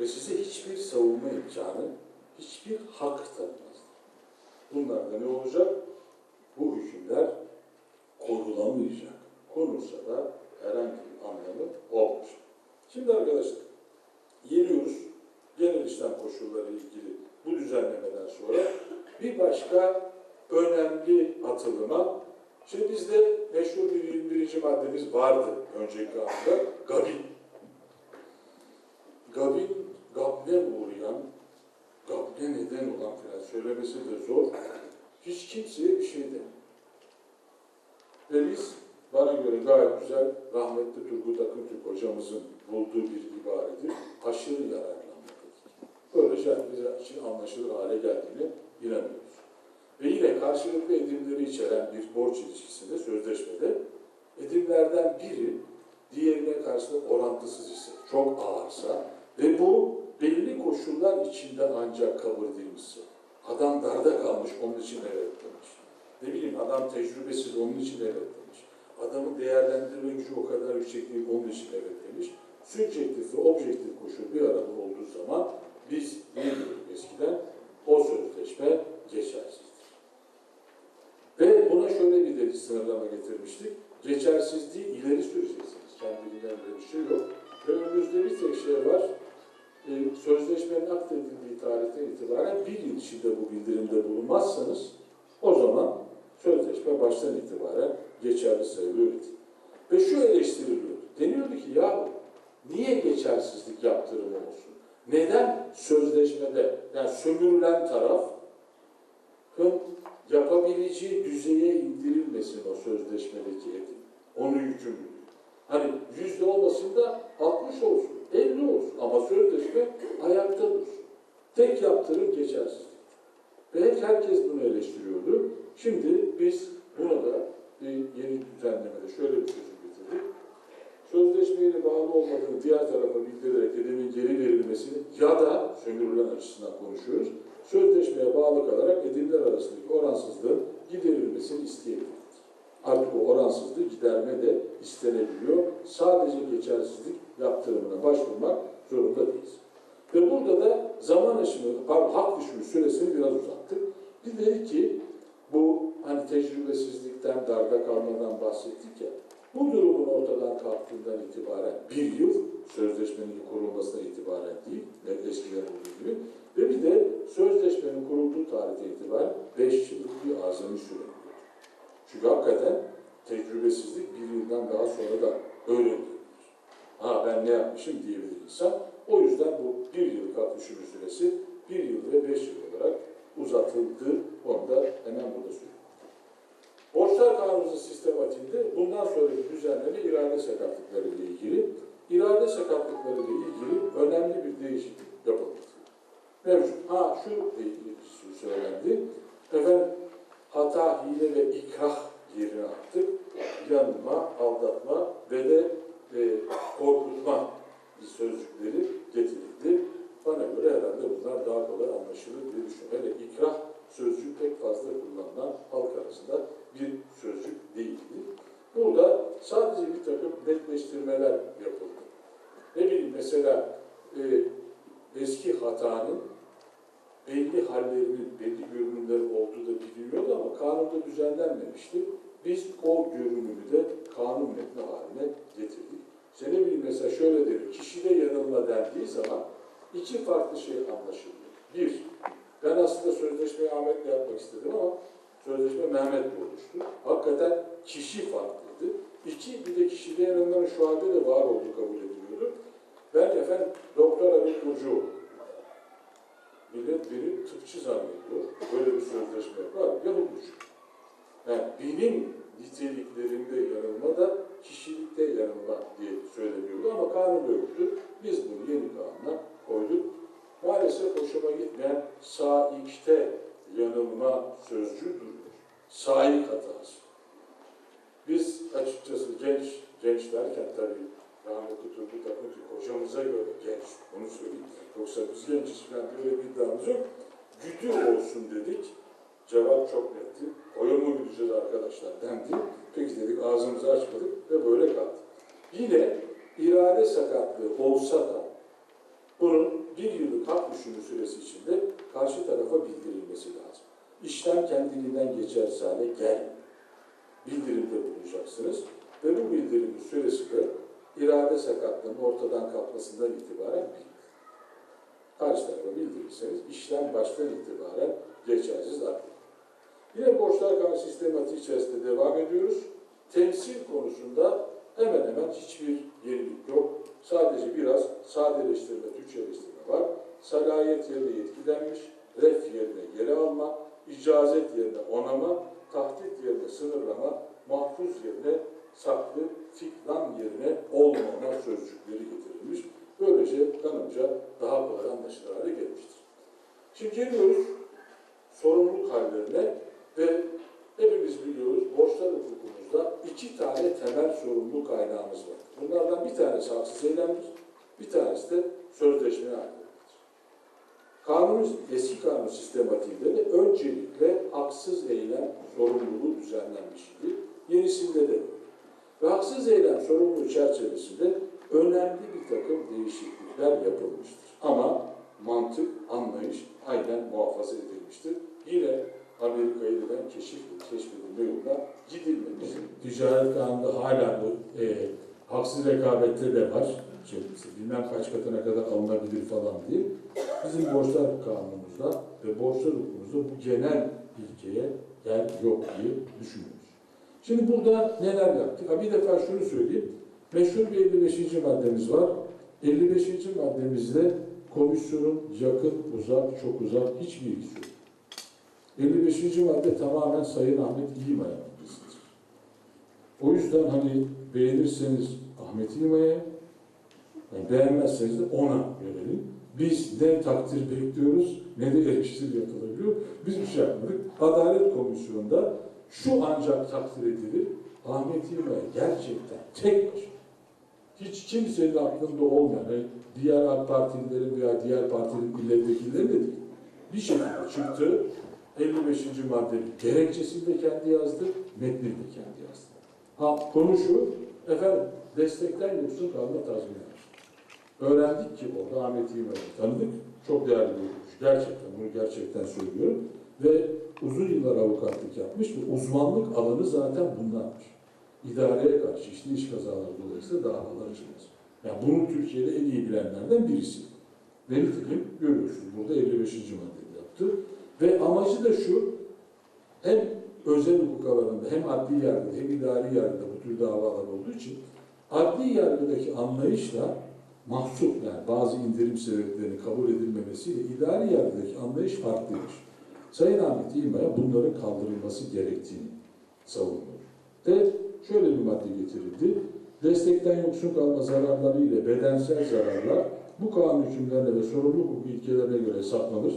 ve size hiçbir savunma imkanı, hiçbir hak tanımazlar. Bunlarda ne olacak? Bu hükümler korulamayacak. Konulsa da herhangi bir anlamı olmayacak. Şimdi arkadaşlar, geliyoruz genel işlem koşulları ilgili bu düzenlemeden sonra bir başka önemli atılıma, şimdi bizde meşhur bir 21. maddemiz vardı önceki anda, Gabin. Gabin, gabne neden olan filan söylemesi de zor. Hiç kimseye bir şey demiyor. Ve biz bana göre gayet güzel rahmetli Turgut Akıntürk hocamızın bulduğu bir ibaredir. Aşırı yararlanmadır. Böylece bize için anlaşılır hale geldiğini inanıyoruz. Ve yine karşılıklı edimleri içeren bir borç ilişkisinde, sözleşmede edimlerden biri diğerine karşılık orantısız ise, çok ağırsa ve bu belli koşullar içinde ancak kabul edilmişse, adam darda kalmış onun için evet demiş. Ne bileyim adam tecrübesiz onun için evet demiş. Adamın değerlendirme gücü o kadar yüksek değil onun için evet demiş. Subjektif ve objektif koşul bir arada olduğu zaman biz ne eskiden? O sözleşme geçersizdir. Ve buna şöyle bir de sınırlama getirmiştik. Geçersizliği ileri süreceksiniz. Kendiliğinden böyle bir şey yok. Önümüzde bir tek şey var. Sözleşmenin akdedildiği tarihten itibaren bir yıl içinde bu bildirimde bulunmazsanız o zaman sözleşme baştan itibaren geçerli sayılıyor. Ve şu eleştiriliyor. Deniyordu ki ya niye geçersizlik yaptırımı olsun? Neden sözleşmede yani sömürülen tarafın yapabileceği düzeye indirilmesin o sözleşmedeki edim? Onun yükümlülüğü. Hani yüzde olmasın da 60 olsun, 50 olsun ama sözleşme ayakta dursun. Tek yaptırım geçersizlik. Ve herkes bunu eleştiriyordu. Şimdi biz buna da bir yeni düzenlemede şöyle bir çözüm getirdik. Sözleşmeyle bağlı olmadığını diğer tarafa bildirerek edemin geri verilmesini ya da sömürülen açısından konuşuyoruz. Sözleşmeye bağlı kalarak edimler arasındaki oransızlığın giderilmesini isteyebiliriz. Artık o oransızlığı giderme de istenebiliyor. Sadece geçersizlik yaptırımına başvurmak zorunda değiliz. Ve burada da zaman aşımı, pardon, hak düşümü süresini biraz uzattık. Biz dedik ki bu hani tecrübesizlikten, darda kalmadan bahsettik ya, bu durumun ortadan kalktığından itibaren bir yıl sözleşmenin kurulmasına itibaren değil, eskiden olduğu gibi ve bir de sözleşmenin kurulduğu tarihte itibaren beş yıllık bir azami süre. Çünkü hakikaten tecrübesizlik bir yıldan daha sonra da öğrenilir. Ha ben ne yapmışım diyebilir insan. O yüzden bu bir yıl hak süresi bir yıl ve beş yıl olarak uzatıldı. Onu da hemen burada söyleyeyim. Borçlar Kanunu sistematiğinde bundan sonraki düzenleme irade sakatlıkları ile ilgili, irade sakatlıkları ile ilgili önemli bir değişiklik yapıldı. Mevcut. Ha şu ilgili söylendi. Efendim hata, hile ve ikrah yerine attık. Yanılma, aldatma ve de e, korkutma sözcükleri getirildi. Bana göre herhalde bunlar daha kolay anlaşılır diye düşünüyorum. Hele ikrah sözcüğü pek fazla kullanılan halk arasında bir sözcük değildi. Burada sadece bir takım netleştirmeler yapıldı. Ne bileyim mesela e, eski hatanın belli hallerinin, belli görünümleri olduğu da biliniyordu ama kanunda düzenlenmemişti. Biz o görünümü de kanun metni haline getirdik. Bileyim mesela şöyle derim, kişide yanılma dendiği zaman iki farklı şey anlaşılıyor. Bir, ben aslında sözleşmeyi Ahmet'le yapmak istedim ama sözleşme Mehmet'le oluştu. Hakikaten kişi farklıydı. İki, bir de kişide yanılmanın şu halde de var olduğu kabul ediliyordu. Ben efendim Doktor Ali Burcu millet beni tıpçı zannediyor. Böyle bir sözleşme var. Yanılmış. Yani benim niteliklerimde yanılma da kişilikte yanılma diye söyleniyordu ama kanunda yoktu. Biz bunu yeni kanuna koyduk. Maalesef hoşuma gitmeyen saikte yanılma sözcüğü duruyor. Saik hatası. Biz açıkçası genç, genç derken tabii rahmetli Turgut Akıncı hocamıza göre genç, onu söyleyeyim. Yoksa biz gençiz falan böyle bir iddiamız yok. Güdü olsun dedik. Cevap çok netti. Oya mı gideceğiz arkadaşlar dendi. Peki dedik ağzımızı açmadık ve böyle kaldı. Yine irade sakatlığı olsa da bunun bir yıllık hak düşümü süresi içinde karşı tarafa bildirilmesi lazım. İşlem kendiliğinden geçersiz hale gelmiyor. Bildirimde bulunacaksınız ve bu bildirimin süresi de irade sakatlığının ortadan kalkmasından itibaren bir. Karşı tarafa bildirirseniz işlem baştan itibaren geçersiz hale Yine borçlar kanunu sistematiği içerisinde devam ediyoruz. Temsil konusunda hemen hemen hiçbir yenilik yok. Sadece biraz sadeleştirme, Türkçeleştirme var. Salayet yerine yetkilenmiş, ref yerine geri alma, icazet yerine onama, tahdit yerine sınırlama, mahfuz yerine saklı, fikran yerine olmama sözcükleri getirilmiş. Böylece kanımca daha kolay anlaşılır hale gelmiştir. Şimdi geliyoruz sorumluluk hallerine ve hepimiz biliyoruz borçlar hukukumuzda iki tane temel sorumluluk kaynağımız var. Bunlardan bir tanesi haksız eylemdir, bir tanesi de sözleşme hallerdir. Kanun, eski kanun sistematiğinde de öncelikle haksız eylem sorumluluğu düzenlenmiş idi. Yenisinde de. Ve haksız eylem sorumluluğu çerçevesinde önemli bir takım değişiklikler yapılmıştır. Ama mantık, anlayış aynen muhafaza edilmiştir. Yine Amerika'ya giden keşif, keşfedilme yoluna gidilmemiştir. Ticaret kanunda hala bu e, haksız rekabette de var. Şey, bilmem kaç katına kadar alınabilir falan diye. Bizim borçlar kanunumuzda ve borçlar hukukumuzda bu genel ilkeye yer yok diye düşünüyoruz. Şimdi burada neler yaptık? Ha bir defa şunu söyleyeyim. Meşhur bir 55. maddemiz var. 55. maddemizde komisyonun yakın, uzak, çok uzak hiçbir ilgisi yok. 55. madde tamamen Sayın Ahmet İlmaya maddesidir. O yüzden hani beğenirseniz Ahmet İlmaya, yani beğenmezseniz de ona verelim. Biz ne takdir bekliyoruz ne de eleştiri yapılabiliyor. Biz bir şey yapmadık. Adalet Komisyonu'nda şu ancak takdir edilir. Ahmet İlmaya gerçekten tek hiç kimsenin aklında olmayan, diğer AK Partililerin veya diğer partinin milletvekilleri de değil. Bir şekilde çıktı, 55. maddenin gerekçesini de kendi yazdı, metnini de kendi yazdı. Ha konu şu, efendim destekten yoksun kalma tazminatı. Öğrendik ki orada Ahmet İlmer'i tanıdık. Çok değerli bir. Gerçekten, bunu gerçekten söylüyorum. Ve uzun yıllar avukatlık yapmış ve uzmanlık alanı zaten bunlarmış. İdareye karşı işte iş kazaları dolayısıyla davalar açılmaz. Yani bunu Türkiye'de en iyi bilenlerden birisi. Ve nitekim görüyorsunuz burada 55. maddede yaptı. Ve amacı da şu, hem özel hukuk alanında hem adli yargıda hem idari yargıda bu tür davalar olduğu için adli yargıdaki anlayışla mahsup yani bazı indirim sebeplerinin kabul edilmemesiyle idari yargıdaki anlayış farklıymış. Sayın Ahmet İlmaya bunların kaldırılması gerektiğini savunuyor. Ve şöyle bir madde getirildi. Destekten yoksun kalma zararları ile bedensel zararlar bu kanun hükümlerine ve sorumluluk hukuku ilkelerine göre hesaplanır.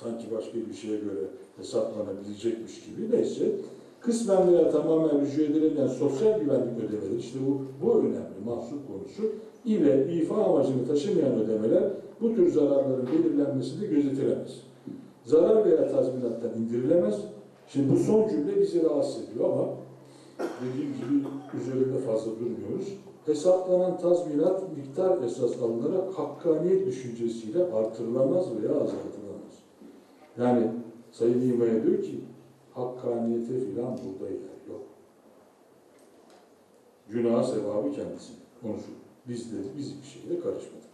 Sanki başka bir şeye göre hesaplanabilecekmiş gibi neyse. Kısmen veya tamamen rücu edilen sosyal güvenlik ödemeleri, işte bu, bu önemli mahsup konusu ile ifa amacını taşımayan ödemeler bu tür zararların belirlenmesinde gözetilemez. Zarar veya tazminattan indirilemez. Şimdi bu son cümle bizi rahatsız ediyor ama dediğim gibi üzerinde fazla durmuyoruz. Hesaplanan tazminat miktar esas alınarak hakkaniyet düşüncesiyle artırılamaz veya azaltılamaz. Yani Sayın İmaya diyor ki hakkaniyete filan burada yer yok. Günah sevabı kendisi. Konuşur. Biz dedi, biz bir şeyle karışmadık.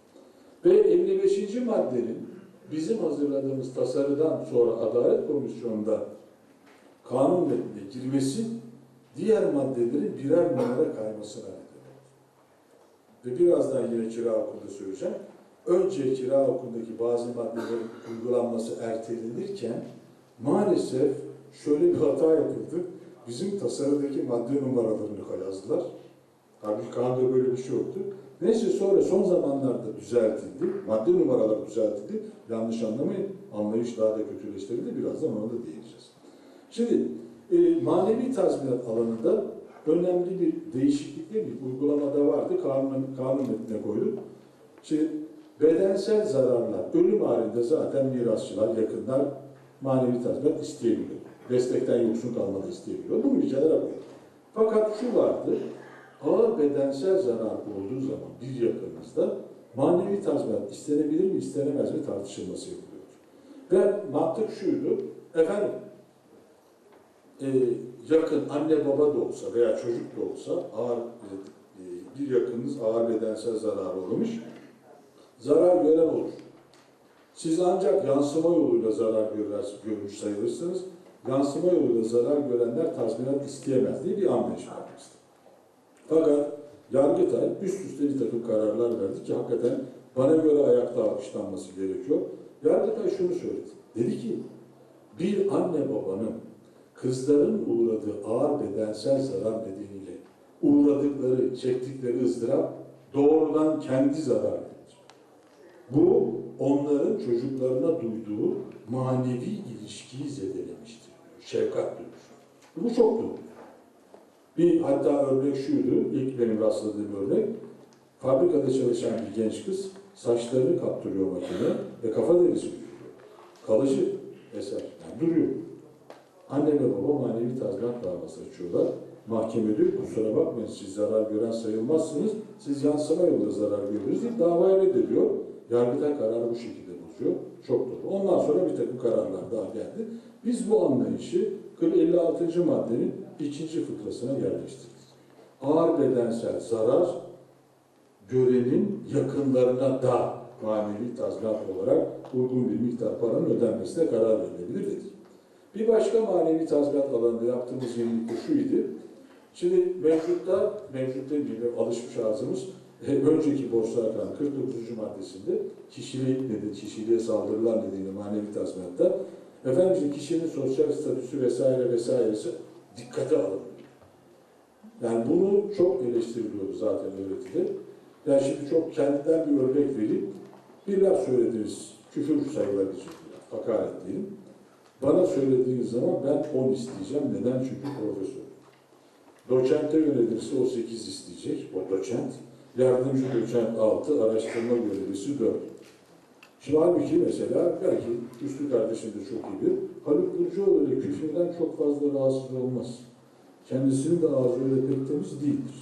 Ve 55. maddenin bizim hazırladığımız tasarıdan sonra Adalet Komisyonu'nda kanun metnine girmesi diğer maddelerin birer numara kaymasına neden. Ve birazdan yine kira okulda söyleyeceğim. Önce kira okulundaki bazı maddelerin uygulanması ertelenirken maalesef şöyle bir hata yapıldı. Bizim tasarıdaki madde numaralarını yazdılar. Halbuki kanunda böyle bir şey yoktu. Neyse sonra son zamanlarda düzeltildi. Madde numaraları düzeltildi. Yanlış anlamayın. Anlayış daha da kötüleştirildi. Birazdan ona da değineceğiz. Şimdi e, manevi tazminat alanında önemli bir değişiklik değil mi? Uygulamada vardı. Kanun, kanun metnine koyduk. Şimdi bedensel zararlar, ölüm halinde zaten mirasçılar, yakınlar manevi tazminat isteyebiliyor. Destekten yoksun kalmadı isteyebiliyor. Bir kenara koyduk. Fakat şu vardı, ağır bedensel zarar olduğu zaman bir yakınızda manevi tazminat istenebilir mi, istenemez mi tartışılması yapılıyor. Ve mantık şuydu, efendim e, yakın anne baba da olsa veya çocuk da olsa ağır e, bir yakınınız ağır bedensel zarar uğramış, zarar gören olur. Siz ancak yansıma yoluyla zarar görmüş sayılırsınız. Yansıma yoluyla zarar görenler tazminat isteyemez diye bir anlayış var bizde. Fakat Yargıtay üst üste bir takım kararlar verdi ki hakikaten bana göre ayakta alkışlanması gerekiyor. Yargıtay şunu söyledi. Dedi ki bir anne babanın kızların uğradığı ağır bedensel zarar nedeniyle uğradıkları, çektikleri ızdırap doğrudan kendi zararıdır. Bu onların çocuklarına duyduğu manevi ilişkiyi zedelemiştir. Şefkat duygusu. Bu çok doğru. Bir hatta örnek şuydu, ilk benim rastladığım örnek. Fabrikada çalışan bir genç kız saçlarını kaptırıyor makineye ve kafa derisi uyuyor. Kalıcı eser. Yani duruyor. Anne ve baba manevi tazminat davası açıyorlar. Mahkeme diyor kusura bakmayın siz zarar gören sayılmazsınız. Siz yansıma yoluyla zarar görüyorsunuz deyip davaya reddediyor. Yargıtay kararı bu şekilde bozuyor. Çok doğru. Ondan sonra bir takım kararlar daha geldi. Biz bu anlayışı 56. maddenin ikinci fıkrasına yerleştirdik. Ağır bedensel zarar görenin yakınlarına da manevi tazminat olarak uygun bir miktar paranın ödenmesine karar verilebilir dedik. Bir başka manevi tazminat alanında yaptığımız yenilik de şuydu. Şimdi mevcutta, mevcut demeyeyim alışmış ağzımız, e, önceki borçlar kanunu 49. maddesinde kişilik nedir, kişiliğe saldırılar nedeniyle manevi tazminatta efendim kişinin sosyal statüsü vesaire vesairesi dikkate alınıyor. Yani bunu çok eleştiriliyordu zaten öğretide. Yani şimdi çok kendinden bir örnek vereyim. Bir laf söylediniz, küfür laf, hakaret diyelim. Bana söylediğiniz zaman ben 10 isteyeceğim. Neden? Çünkü profesör. Doçente yönelirse o 8 isteyecek, o doçent. Yardımcı doçent 6, araştırma görevlisi 4. Şimdi halbuki mesela belki Üstü kardeşim de çok iyi bilir. Haluk Burcuoğlu öyle küfürden çok fazla rahatsız olmaz. Kendisinin de ağzı öyle pek temiz değildir.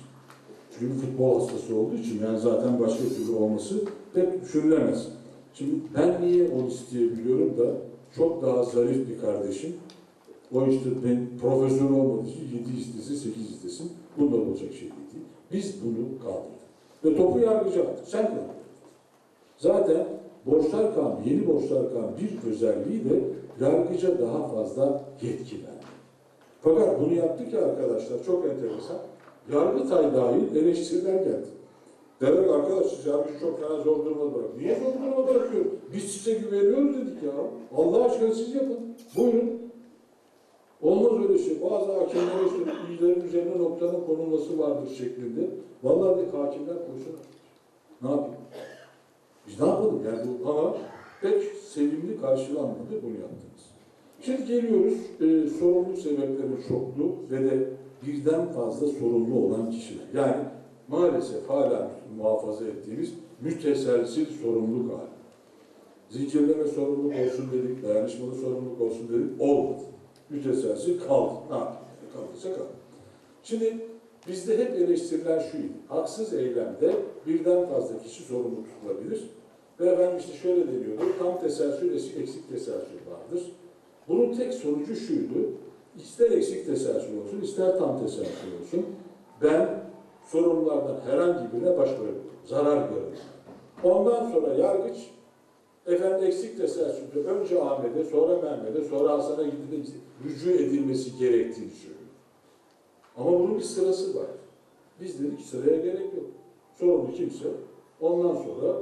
Çünkü futbol hastası olduğu için yani zaten başka türlü olması pek düşünülemez. Şimdi ben niye o isteyebiliyorum da çok daha zarif bir kardeşim o işte ben profesör olmadığı için 7 istese 8 istesin. Bundan olacak şey değil. Biz bunu kaldırdık. Ve topu yargıca attık. Sen kaldırdın. Zaten borçlar kanunu, yeni borçlar kanunu bir özelliği de yargıca daha fazla yetki verdi. Fakat bunu yaptık ya arkadaşlar çok enteresan. Yargıtay dahil eleştiriler geldi. Derler ki, arkadaş yargıcı çok fena zor durumda bırak. Niye zor durumda bırakıyor? Biz size güveniyoruz dedik ya. Allah aşkına siz yapın. Buyurun. Olmaz öyle şey. Bazı hakimlere işte iyilerin üzerine noktanın konulması vardır şeklinde. Vallahi de hakimler koysun. Ne yapayım? Biz ne yapalım? Yani bu ama pek sevimli karşılanmadı bunu yaptınız. Şimdi geliyoruz e, sorumluluk sebepleri çoklu ve de birden fazla sorumlu olan kişiler. Yani maalesef hala muhafaza ettiğimiz müteselsil sorumluluk hali. Zincirleme sorumluluk olsun dedik, dayanışmalı sorumluluk olsun dedik, olmadı. Müteselsil kaldı. Ne kaldıysa kaldı. Şimdi bizde hep eleştirilen şuydu. Haksız eylemde birden fazla kişi sorumlu tutulabilir. Ve ben işte şöyle deniyordu, tam teselsül, eksik teselsül vardır. Bunun tek sonucu şuydu, ister eksik teselsül olsun, ister tam teselsül olsun, ben sorumlulardan herhangi birine başvurabilirim, zarar görürüm. Ondan sonra yargıç, efendim eksik teselsülde önce Ahmet'e, sonra Mehmet'e, sonra Hasan'a gidip rücu edilmesi gerektiğini söylüyor. Ama bunun bir sırası var. Biz dedik sıraya gerek yok. Sorumlu kimse ondan sonra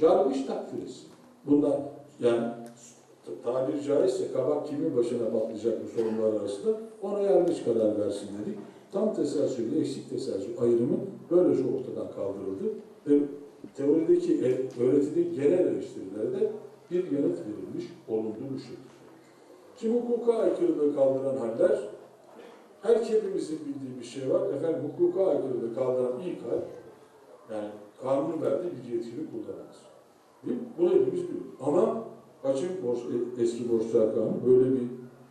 yargıç takdir etsin. Bundan yani tabiri caizse kabak kimin başına patlayacak bu sorunlar arasında ona yargıç karar versin dedik. Tam teselsül eksik teselsül ayrımı böylece ortadan kaldırıldı ve teorideki, e, öğretideki genel eleştirilere de bir yanıt verilmiş olundu bu. Şimdi hukuka aykırılığı kaldıran haller her hepimizin bildiği bir şey var. Efendim hukuka aykırılığı kaldıran ilk hal yani kanunun verdiği bir yetkili kullanamaz. Değil mi? Bunu hepimiz biliyoruz. Ama kaçın borç, e, eski borçlar kanunu böyle bir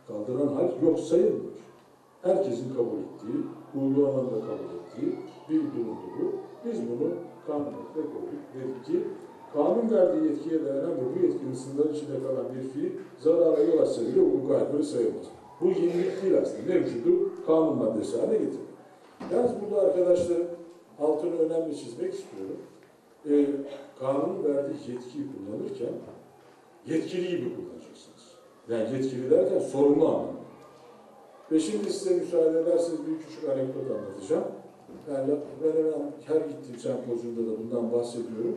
kaldıran hal yok sayılmıyor. Herkesin kabul ettiği, uygulamanın da kabul ettiği bir durumdu bu. Biz bunu kanunumuza koyduk. Dedik ki kanun verdiği yetkiye dayanan bu yetkinin sınırları içinde kalan bir fiil zarara yol açsa bile hukuka aykırı sayılmaz. Bu yenilik değil aslında. Mevcudu kanun maddesi haline getirmek. Yalnız burada arkadaşlar altını önemli çizmek istiyorum. Ee, kanun verdiği yetkiyi kullanırken yetkili gibi kullanacaksınız. Yani yetkili derken sorumlu anlamda. Ve şimdi size müsaade ederseniz bir küçük anekdot anlatacağım. Yani ben hemen her gittiğim sempozyumda da bundan bahsediyorum.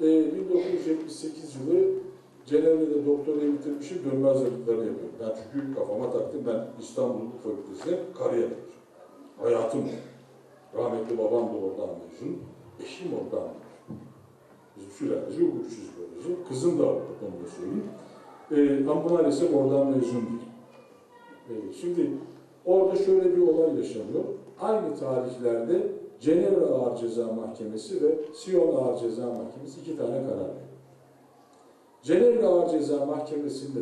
Ee, 1978 yılı Cenevre'de doktorayı bitirmişim, dönme hazırlıklarını yapıyorum. Ben çünkü kafama taktım, ben İstanbul Fakültesi'ne kariyer yapacağım. Hayatım rahmetli babam da oradan mezun, eşim oradan mezun. Bizim sülaleci hukukçuyuz böylece. Kızım da avukat, onu da söyleyeyim. Ee, ama maalesef oradan mezun değil. Ee, şimdi orada şöyle bir olay yaşanıyor. Aynı tarihlerde Cenevre Ağır Ceza Mahkemesi ve Sion Ağır Ceza Mahkemesi iki tane karar veriyor. Cenevre Ağır Ceza Mahkemesi'nde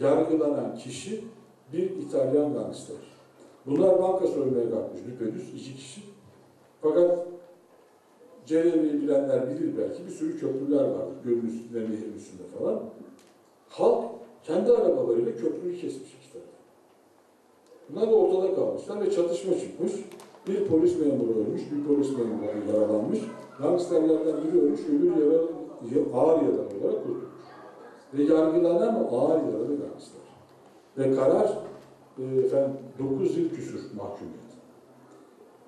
yargılanan kişi bir İtalyan gangster. Bunlar banka soymaya kalkmış düpedüz iki kişi. Fakat Cenevre'yi bilenler bilir belki bir sürü köprüler vardır. Gölün üstünde, nehrin üstünde falan. Halk kendi arabalarıyla köprüyü kesmiş iki taraf. Bunlar da ortada kalmışlar ve çatışma çıkmış. Bir polis memuru ölmüş, bir polis memuru yaralanmış. Gangsterlerden biri ölmüş, öbür yara, ağır yaralı olarak kurtulmuş. Ve yargılanan ağır yaralı gangster. Ve karar e, efendim, 9 yıl küsur mahkumiyet.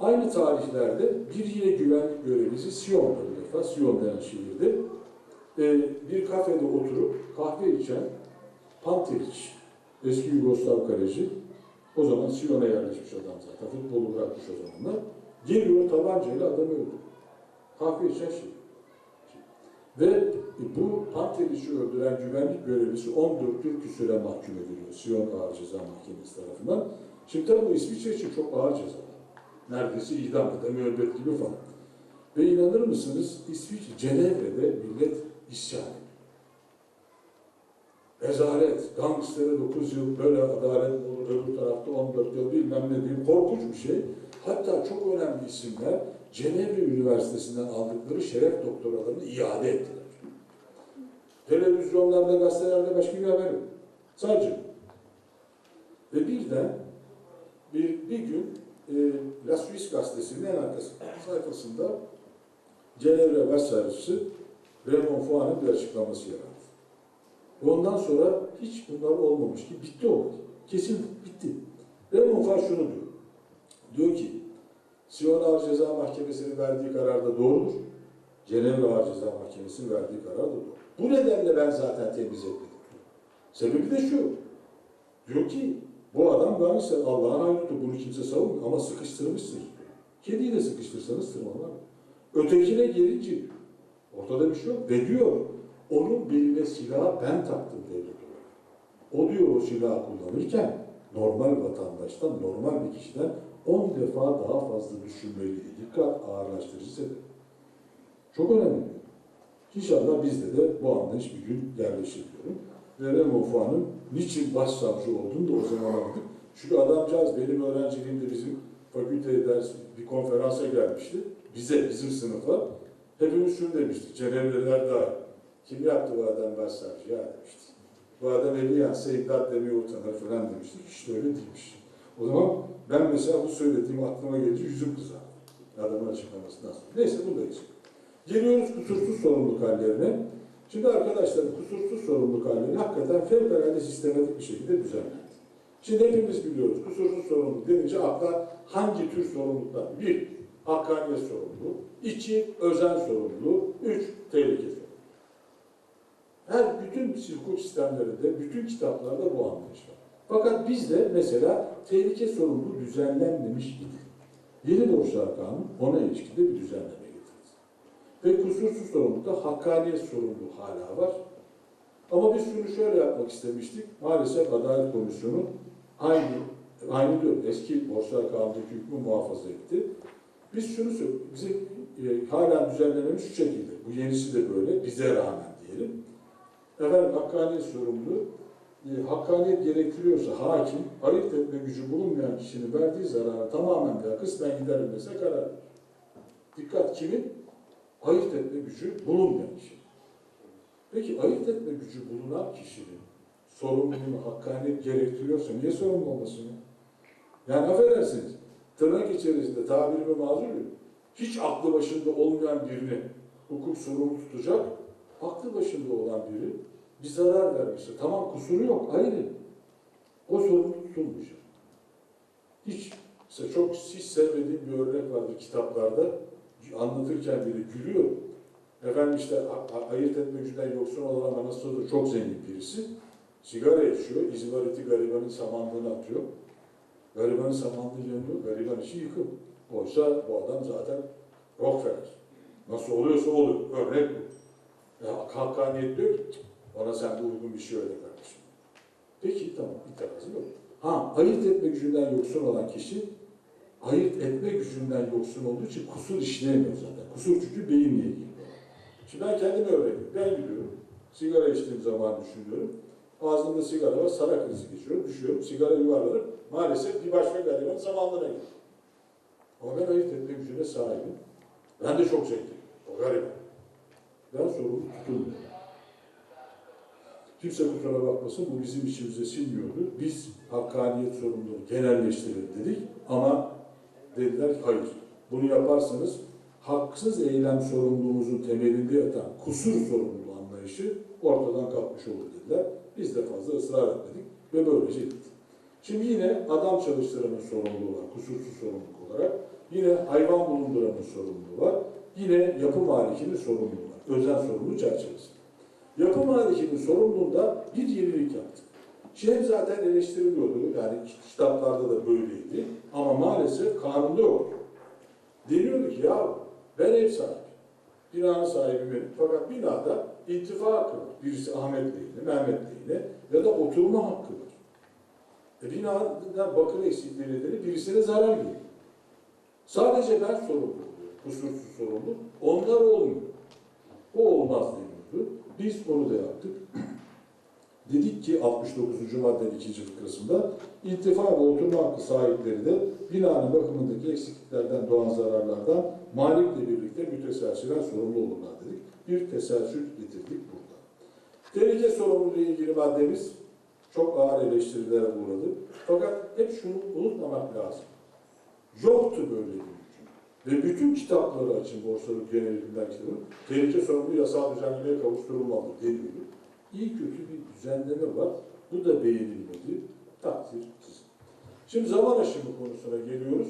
Aynı tarihlerde bir yine güvenlik görevlisi Siyon'da bir defa, Siyon denen şehirde e, bir kafede oturup kahve içen Panteric, eski Yugoslav kaleci, o zaman Siyon'a yerleşmiş adam zaten, futbolu bırakmış o zamanlar. Geliyor tabancayla adamı öldürüyor. Kahve içen şey. Ve bu Panteric'i öldüren güvenlik görevlisi 14 yıl küsüre mahkum ediliyor Siyon Ağır Ceza Mahkemesi tarafından. Şimdi tabii bu İsviçre için çok ağır cezalar. Neredeyse idam da müebbet gibi falan. Ve inanır mısınız İsviçre, Cenevre'de millet isyan ediyor. Rezalet, gangstere 9 yıl böyle adalet olur, öbür tarafta 14 yıl bilmem ne diyeyim, korkunç bir şey. Hatta çok önemli isimler Cenevre Üniversitesi'nden aldıkları şeref doktoralarını iade ettiler. Televizyonlarda, gazetelerde başka bir haber yok. Sadece. Ve birden bir, bir gün e, La Suisse gazetesinin en arkası sayfasında Cenevre Başsavcısı Raymond Fouan'ın bir açıklaması yer aldı. Ondan sonra hiç bunlar olmamış ki bitti oldu. Kesin bitti. Raymond Fouan şunu diyor. Diyor ki Siyon Ağır Ceza Mahkemesi'nin verdiği karar da doğrudur. Cenevre Ağır Ceza Mahkemesi'nin verdiği karar da doğru. Bu nedenle ben zaten temiz etmedim. Sebebi de şu. Diyor ki bu adam gangster Allah'ın hayrıdır. Bunu kimse savunmuyor ama sıkıştırmışsınız diyor. Kediyi de sıkıştırsanız tırmanlar. Ötekine gelince. Ortada bir şey yok. Ve diyor onun beline silahı ben taktım devlet olarak. O diyor o silahı kullanırken normal vatandaştan, normal bir kişiden 10 defa daha fazla düşünmeli. Dikkat ağırlaştırıcı sebep. Çok önemli. İnşallah bizde de bu anlayış bir gün yerleşir diyorum. Ve Remo Fuan'ın niçin başsavcı olduğunu da o zaman anladık. Çünkü adamcağız benim öğrenciliğimde bizim fakülte ders bir konferansa gelmişti. Bize, bizim sınıfa. Hepimiz şunu demiştik. Cenevreler dahil. Kim yaptı bu adam başsavcı ya demiştik. Bu adam eli yansa imdat demeye utanır falan demiştik. İşte öyle değilmiş. O zaman ben mesela bu söylediğim aklıma gelince yüzüm kızardı. Adamın açıklamasından sonra. Neyse geçelim. Geliyoruz kusursuz sorumluluk hallerine. Şimdi arkadaşlar kusursuz sorumluluk halleri hakikaten fevkalade sistematik bir şekilde düzenlendi. Şimdi hepimiz biliyoruz kusursuz sorumluluk denince akla hangi tür sorumluluklar? Bir, hakkaniyet sorumluluğu. iki özen sorumluluğu. Üç, tehlike. Her bütün hukuk sistemlerinde, bütün kitaplarda bu anlayış var. Fakat bizde mesela tehlike sorumluluğu düzenlenmemiş idi. Yeni borçlar kanunu ona ilişkin de bir düzenleme. Ve kusursuz sorumlulukta hakkaniyet sorumluluğu hala var. Ama biz şunu şöyle yapmak istemiştik. Maalesef Adalet Komisyonu aynı, aynı diyor, eski borçlar kanundaki hükmü muhafaza etti. Biz şunu söylüyoruz, bizim e, hala düzenlememiz şu şekilde, bu yenisi de böyle, bize rağmen diyelim. Efendim hakkaniyet sorumluluğu, e, hakkaniyet gerektiriyorsa hakim, ayırt etme gücü bulunmayan kişinin verdiği zararı tamamen veya kısmen giderilmesine karar verir. Dikkat kimin? Ayırt etme gücü bulunmayan şey. Peki ayırt etme gücü bulunan kişinin sorumluluğunu hakkaniyet gerektiriyorsa niye sorumlu olmasın ya? Yani affedersiniz, tırnak içerisinde tabirimi mazur. Hiç aklı başında olmayan birini hukuk sorumlu tutacak, aklı başında olan biri bir zarar vermişse, tamam kusuru yok, ayrı. O sorumlu tutulmayacak. Hiç, mesela çok hiç sevmediğim bir örnek vardır kitaplarda, anlatırken bile gülüyorum. Efendim işte ayırt etme gücünden yoksun olan ama nasıl olur çok zengin birisi. Sigara içiyor, izmariti garibanın samanlığına atıyor. Garibanın samanlığı yanıyor, gariban işi yıkım. Oysa bu adam zaten Rockefeller. Nasıl oluyorsa oluyor. Örnek bu. Ya hakkaniyet diyor bana sen de uygun bir şey öyle kardeşim. Peki tamam, itirazı yok. Ha, ayırt etme gücünden yoksun olan kişi, ayırt etme gücünden yoksun olduğu için kusur işleyemiyor zaten. Kusur çünkü beyinle ilgili. Şimdi ben kendime örnek veriyorum. Ben gidiyorum, sigara içtiğim zaman düşünüyorum. Ağzımda sigara var, sana krizi geçiriyorum, düşüyorum, sigara yuvarlanıp maalesef bir başka gariban zamanlarına gidiyor. Ama ben ayırt etme gücüne sahibim. Ben de çok zenginim. O gariban. Ben sorumlu tutulmuyorum. Kimse kusura bakmasın bu bizim içimize sinmiyordu. Biz hakkaniyet sorumluluğunu genelleştirelim dedik ama dediler ki hayır. Bunu yaparsanız haksız eylem sorumluluğumuzun temelinde yatan kusur sorumluluğu anlayışı ortadan kalkmış olur dediler. Biz de fazla ısrar etmedik ve böylece gitti. Şimdi yine adam çalıştıranın sorumluluğu var, kusursuz sorumluluk olarak. Yine hayvan bulunduranın sorumluluğu var. Yine yapı malikinin sorumluluğu var. Özel sorumluluğu çerçevesinde. Yapı malikinin sorumluluğunda bir yenilik yaptık. Şem zaten eleştiriliyordu. Yani kitaplarda da böyleydi. Maalesef kanunda yok. Deniyordu ki ya ben ev sahibi. Binanın sahibi benim. Fakat binada intifa hakkı var. Birisi Ahmet lehine, Mehmet lehine ya da oturma hakkı var. E binada bakım eksikliği nedeni birisine zarar geliyor. Sadece ben sorumlu. Kusursuz sorumlu. Onlar olmuyor. O olmaz deniyordu. Biz onu da yaptık. Dedik ki 69. maddenin ikinci fıkrasında intifa ve oturma hakkı sahipleri de binanın bakımındaki eksikliklerden doğan zararlardan malikle birlikte müteselsilen sorumlu olurlar dedik. Bir teselsül getirdik burada. Tehlike sorumluluğu ilgili maddemiz çok ağır eleştirilere uğradı. Fakat hep şunu unutmamak lazım. Yoktu böyle bir hüküm. Ve bütün kitapları açın borsalık genelinden kitabı, tehlike sorumluluğu yasal düzenlemeye kavuşturulmalı deniyordu. İyi kötü bir düzenleme var. Bu da beğenilmedi. Takdir. Şimdi zaman aşımı konusuna geliyoruz.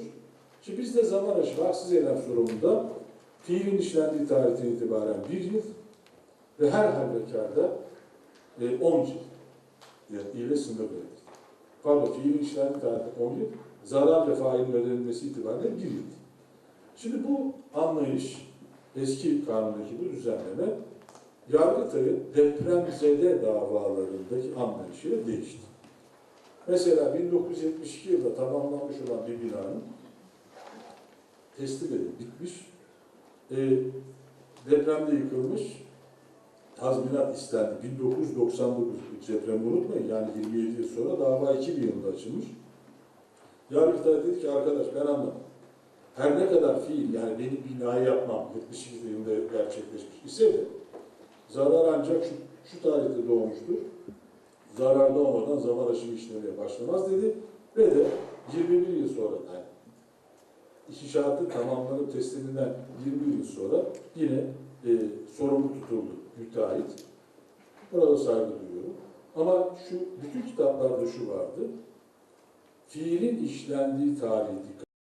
Şimdi bizde zaman aşımı haksız eylem sorumluluğunda fiilin işlendiği tarihten itibaren bir yıl ve her halükarda e, 10 yıl yani ile sınır verildi. Pardon, fiilin işlendiği tarihte 10 yıl, zarar ve failin ödenilmesi itibariyle bir yıl. Şimdi bu anlayış, eski kanundaki bu düzenleme, Yargıtay'ın depremzede davalarındaki anlayışıyla değişti. Mesela 1972 yılında tamamlanmış olan bir binanın teslim edilip bitmiş, e, depremde yıkılmış, tazminat istendi. 1999 depremi unutmayın yani 27 yıl sonra dava 2000 yılında açılmış. Yargıtay dedi ki arkadaş ben anladım. Her ne kadar fiil yani benim binayı yapmam 72 yılında gerçekleşmiş ise de zarar ancak şu, şu tarihte doğmuştur. Zararda olmadan zaman aşımı işlemeye başlamaz dedi ve de 21 yıl sonra yani iki şartı tamamlanıp tesliminden 21 yıl sonra yine e, sorumlu tutuldu müteahhit. Buna da saygı duyuyorum. Ama şu bütün kitaplarda şu vardı. Fiilin işlendiği tarihi